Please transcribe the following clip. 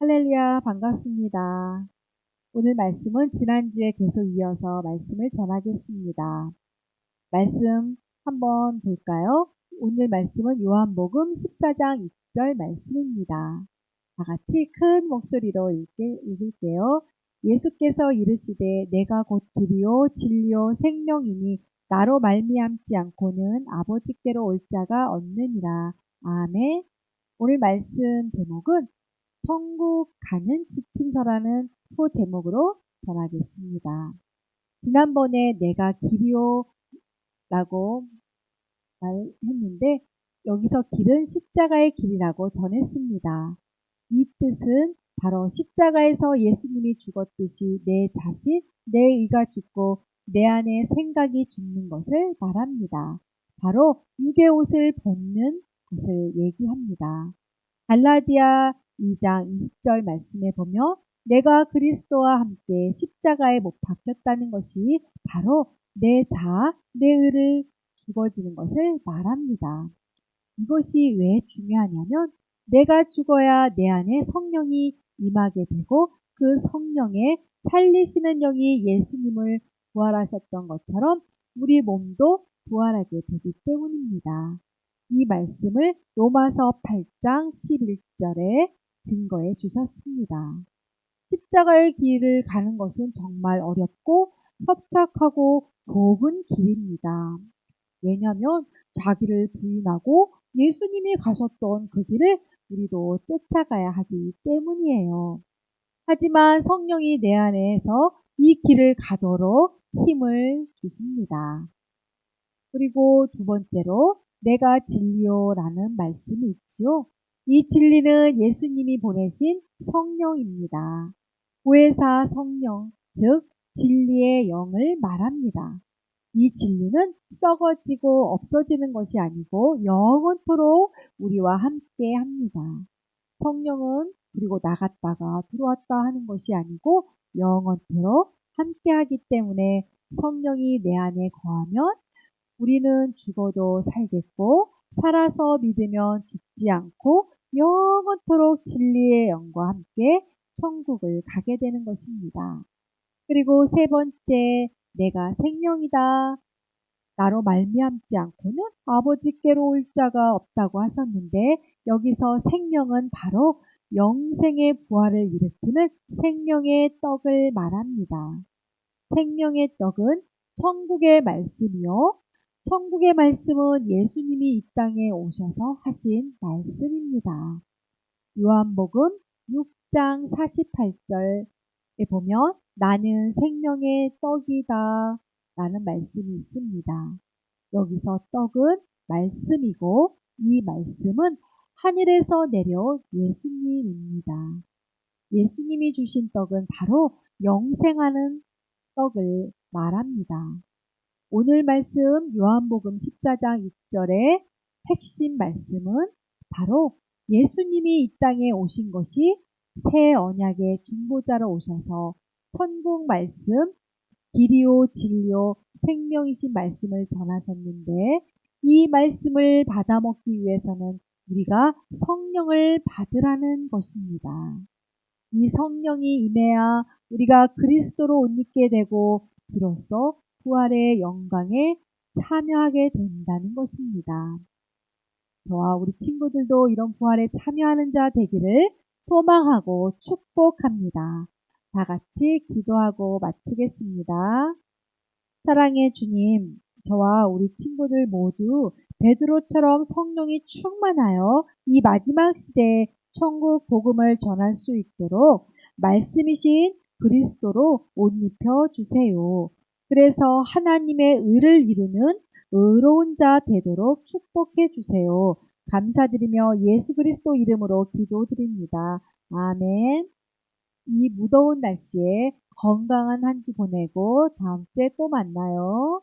할렐루야, 반갑습니다. 오늘 말씀은 지난주에 계속 이어서 말씀을 전하겠습니다. 말씀 한번 볼까요? 오늘 말씀은 요한복음 14장 6절 말씀입니다. 다 같이 큰 목소리로 읽을게요. 예수께서 이르시되 내가 곧 길이요 진리요 생명이니 나로 말미암지 않고는 아버지께로 올 자가 없느니라. 아멘. 오늘 말씀 제목은 천국 가는 지침서라는 소제목으로 전하겠습니다. 지난번에 내가 길이요 라고 말했는데 여기서 길은 십자가의 길이라고 전했습니다. 이 뜻은 바로 십자가에서 예수님이 죽었듯이 내 자신, 내 의가 죽고 내 안에 생각이 죽는 것을 말합니다. 바로 육의 옷을 벗는 것을 얘기합니다. 갈라디아 2장 20절 말씀에 보면 내가 그리스도와 함께 십자가에 못 박혔다는 것이 바로 내 자, 내 의를 죽어지는 것을 말합니다. 이것이 왜 중요하냐면 내가 죽어야 내 안에 성령이 임하게 되고 그 성령에 살리시는 영이 예수님을 부활하셨던 것처럼 우리 몸도 부활하게 되기 때문입니다. 이 말씀을 로마서 8장 11절에 증거해 주셨습니다. 십자가의 길을 가는 것은 정말 어렵고 협착하고 좁은 길입니다. 왜냐하면 자기를 부인하고 예수님이 가셨던 그 길을 우리도 쫓아가야 하기 때문이에요. 하지만 성령이 내 안에서 이 길을 가도록 힘을 주십니다. 그리고 두 번째로 내가 진리요라는 말씀이 있지요. 이 진리는 예수님이 보내신 성령입니다. 구회사 성령, 즉 진리의 영을 말합니다. 이 진리는 썩어지고 없어지는 것이 아니고 영원토록 우리와 함께 합니다. 성령은 그리고 나갔다가 들어왔다 하는 것이 아니고 영원토록 함께 하기 때문에 성령이 내 안에 거하면 우리는 죽어도 살겠고 살아서 믿으면 죽지 않고 영원토록 진리의 영과 함께 천국을 가게 되는 것입니다. 그리고 세 번째, 내가 생명이다. 나로 말미암지 않고는 아버지께로 올 자가 없다고 하셨는데 여기서 생명은 바로 영생의 부활을 일으키는 생명의 떡을 말합니다. 생명의 떡은 천국의 말씀이요. 천국의 말씀은 예수님이 이 땅에 오셔서 하신 말씀입니다. 요한복음 6장 48절에 보면 나는 생명의 떡이다 라는 말씀이 있습니다. 여기서 떡은 말씀이고 이 말씀은 하늘에서 내려온 예수님입니다. 예수님이 주신 떡은 바로 영생하는 떡을 말합니다. 오늘 말씀 요한복음 14장 6절의 핵심 말씀은 바로 예수님이 이 땅에 오신 것이 새 언약의 중보자로 오셔서 천국 말씀, 길이요 진리요 생명이신 말씀을 전하셨는데 이 말씀을 받아먹기 위해서는 우리가 성령을 받으라는 것입니다. 이 성령이 임해야 우리가 그리스도로 옷 입게 되고 비로소 부활의 영광에 참여하게 된다는 것입니다. 저와 우리 친구들도 이런 부활에 참여하는 자 되기를 소망하고 축복합니다. 다 같이 기도하고 마치겠습니다. 사랑의 주님, 저와 우리 친구들 모두 베드로처럼 성령이 충만하여 이 마지막 시대에 천국 복음을 전할 수 있도록 말씀이신 그리스도로 옷 입혀 주세요. 그래서 하나님의 의를 이루는 의로운 자 되도록 축복해 주세요. 감사드리며 예수 그리스도 이름으로 기도드립니다. 아멘. 이 무더운 날씨에 건강한 한 주 보내고 다음 주에 또 만나요.